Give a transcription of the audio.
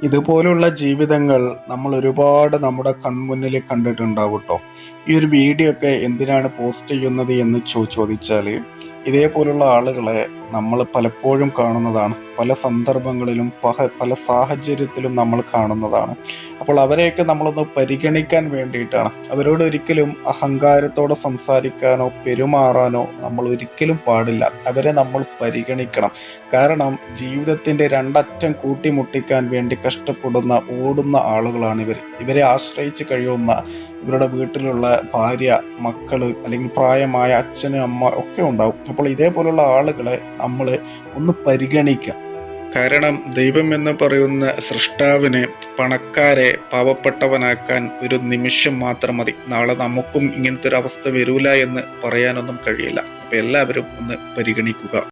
ഇതുപോലുള്ള ജീവിതങ്ങൾ നമ്മൾ ഒരുപാട് നമ്മുടെ കൺമുന്നിൽ കണ്ടിട്ടുണ്ടാവും കേട്ടോ ഈ ഒരു വീഡിയോ ഒക്കെ എന്തിനാണ് പോസ്റ്റ് ചെയ്യുന്നത് എന്ന് ചോദിച്ചാൽ ഇതേപോലുള്ള ആളുകളെ നമ്മൾ പലപ്പോഴും കാണുന്നതാണ്. പല സന്ദർഭങ്ങളിലും പഹ പല സാഹചര്യത്തിലും നമ്മൾ കാണുന്നതാണ്. അപ്പോൾ അവരെയൊക്കെ നമ്മളൊന്ന് പരിഗണിക്കാൻ വേണ്ടിയിട്ടാണ്. അവരോട് ഒരിക്കലും അഹങ്കാരത്തോടെ സംസാരിക്കാനോ പെരുമാറാനോ നമ്മൾ ഒരിക്കലും പാടില്ല. അവരെ നമ്മൾ പരിഗണിക്കണം. കാരണം ജീവിതത്തിന്റെ രണ്ടറ്റം കൂട്ടിമുട്ടിക്കാൻ വേണ്ടി കഷ്ടപ്പെടുന്ന ഓടുന്ന ആളുകളാണ് ഇവർ. ഇവരെ ആശ്രയിച്ച് കഴിയുന്ന ഇവരുടെ വീട്ടിലുള്ള ഭാര്യ, മക്കൾ അല്ലെങ്കിൽ പ്രായമായ അച്ഛനും അമ്മ ഒക്കെ ഉണ്ടാവും. അപ്പോൾ ഇതേപോലുള്ള ആളുകളെ നമ്മൾ ഒന്ന് പരിഗണിക്കുക. കാരണം ദൈവം എന്ന് പറയുന്ന സൃഷ്ടാവിന് പണക്കാരെ പാവപ്പെട്ടവനാക്കാൻ ഒരു നിമിഷം മാത്രം മതി. നാളെ നമുക്കും ഇങ്ങനത്തെ ഒരു അവസ്ഥ വരൂല എന്ന് പറയാനൊന്നും കഴിയില്ല. അപ്പൊ എല്ലാവരും ഒന്ന് പരിഗണിക്കുക.